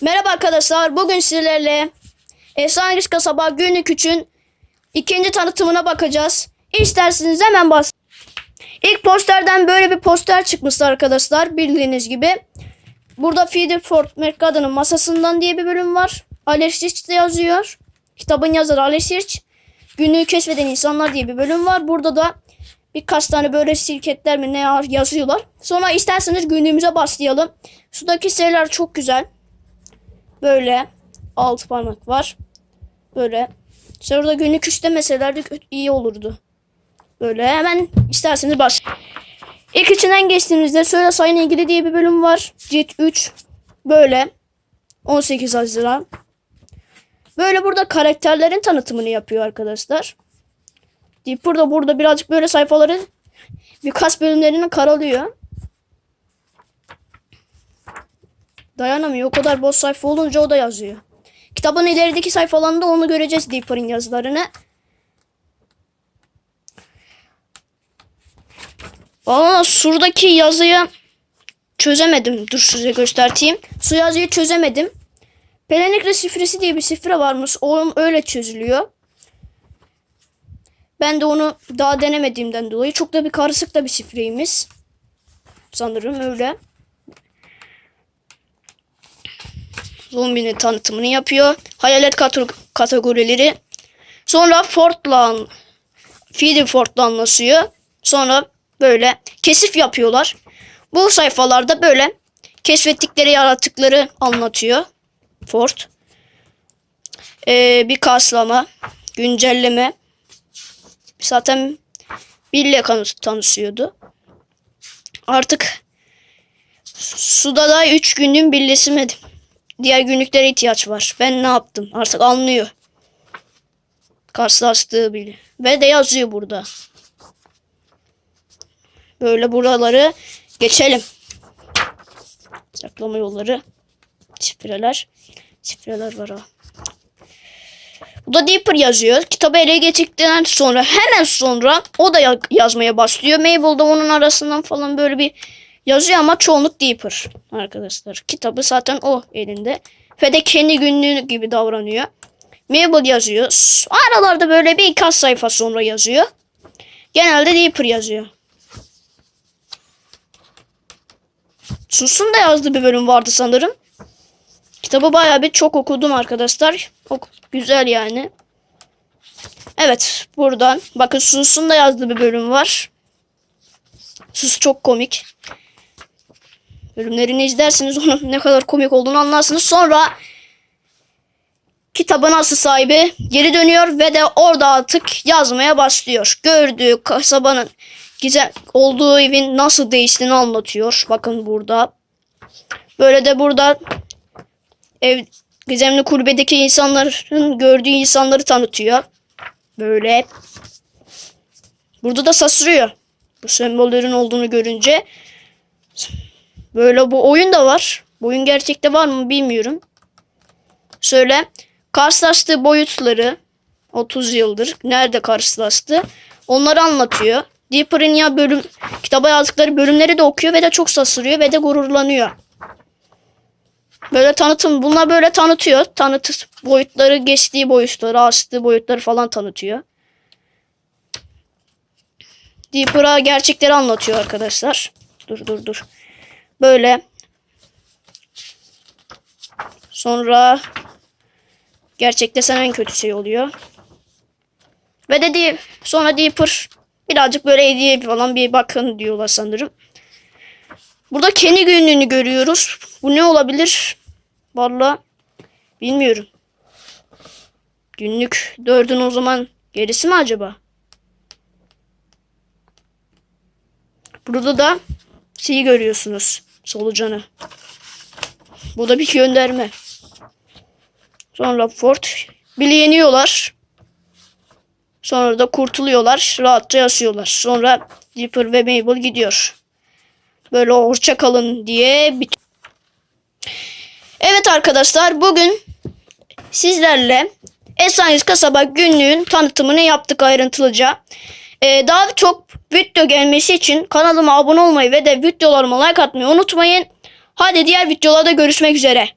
Merhaba arkadaşlar. Bugün sizlerle Efsaneviş Kasaba günlük için ikinci tanıtımına bakacağız. İsterseniz hemen bas. İlk posterden böyle bir poster çıkmıştı arkadaşlar. Bildiğiniz gibi. Burada Feeder Fort Mercado'nun masasından diye bir bölüm var. Alexis de yazıyor. Kitabın yazarı Alexis. Günlüğü keşfeden insanlar diye bir bölüm var. Burada da birkaç tane böyle şirketler mi ne yazıyorlar. Sonra isterseniz günlüğümüze başlayalım. Sudaki sayılar çok güzel. Böyle altı parmak var. Böyle. Sonra günlük üç demeselerdi iyi olurdu. Böyle hemen isterseniz baş. İlk içinden geçtiğimizde söyle sayın ilgili diye bir bölüm var. Cilt 3. Böyle. 18 Haziran. Böyle burada karakterlerin tanıtımını yapıyor arkadaşlar. Deyip burada burada birazcık böyle sayfaları birkaç bölümlerini karalıyor. Dayanamıyor. O kadar boş sayfa olunca o da yazıyor. Kitabın ilerideki sayfalarında onu göreceğiz Deeper'ın yazılarını. Valla surdaki yazıyı çözemedim. Dur size göstereyim. Su yazıyı çözemedim. Pelenikre şifresi diye bir şifre varmış. O öyle çözülüyor. Ben de onu daha denemediğimden dolayı çok da bir karışık da bir şifreymiş. Sanırım öyle. Zombinin tanıtımını yapıyor. Hayalet kat- kategorileri. Sonra Fort'la Feeder Fort'la anlaşıyor. Sonra böyle kesif yapıyorlar. Bu sayfalarda böyle keşfettikleri yaratıkları anlatıyor. Fort. Ee, bir kaslama, güncelleme. Zaten Bill'le tanışıyordu. Artık suda da 3 günlüğün birleşmedi. Diğer günlüklere ihtiyaç var. Ben ne yaptım? Artık anlıyor. Karşılaştığı bile. Ve de yazıyor burada. Böyle buraları geçelim. Saklama yolları. Şifreler. Şifreler var ha. Bu da Deeper yazıyor. Kitabı ele geçirdikten sonra hemen sonra o da ya- yazmaya başlıyor. Mabel da onun arasından falan böyle bir yazıyor ama çoğunluk Deeper arkadaşlar. Kitabı zaten o elinde. Ve de kendi günlüğü gibi davranıyor. Mabel yazıyor. Aralarda böyle birkaç sayfa sonra yazıyor. Genelde Deeper yazıyor. Sus'un da yazdığı bir bölüm vardı sanırım. Kitabı bayağı bir çok okudum arkadaşlar. Çok güzel yani. Evet buradan. Bakın Sus'un da yazdığı bir bölüm var. Sus çok komik. Bölümlerini izlersiniz onun ne kadar komik olduğunu anlarsınız. Sonra kitabın asıl sahibi geri dönüyor ve de orada artık yazmaya başlıyor. Gördüğü kasabanın gizem olduğu evin nasıl değiştiğini anlatıyor. Bakın burada. Böyle de burada ev gizemli kulübedeki insanların gördüğü insanları tanıtıyor. Böyle. Burada da sarsılıyor. Bu sembollerin olduğunu görünce. Böyle bu oyun da var. Bu oyun gerçekte var mı bilmiyorum. Şöyle karşılaştığı boyutları 30 yıldır nerede karşılaştı onları anlatıyor. Deeper'ın ya bölüm kitaba yazdıkları bölümleri de okuyor ve de çok sarsılıyor ve de gururlanıyor. Böyle tanıtım bunlar böyle tanıtıyor. Tanıtı boyutları geçtiği boyutları, açtığı boyutları falan tanıtıyor. Deeper'a gerçekleri anlatıyor arkadaşlar. Dur dur dur. Böyle. Sonra gerçekte en kötü şey oluyor. Ve dedi sonra Deeper birazcık böyle hediye falan bir bakın diyorlar sanırım. Burada kendi günlüğünü görüyoruz. Bu ne olabilir? Vallahi bilmiyorum. Günlük dördün o zaman gerisi mi acaba? Burada da şeyi görüyorsunuz. Solucanı. Bu da bir gönderme. Sonra Fort Bill'i yeniyorlar. Sonra da kurtuluyorlar. Rahatça yaşıyorlar. Sonra Dipper ve Mabel gidiyor. Böyle hoşça kalın diye bit. Evet arkadaşlar bugün sizlerle Esanis Kasaba günlüğün tanıtımını yaptık ayrıntılıca. Ee, daha çok video gelmesi için kanalıma abone olmayı ve de videolarıma like atmayı unutmayın. Hadi diğer videolarda görüşmek üzere.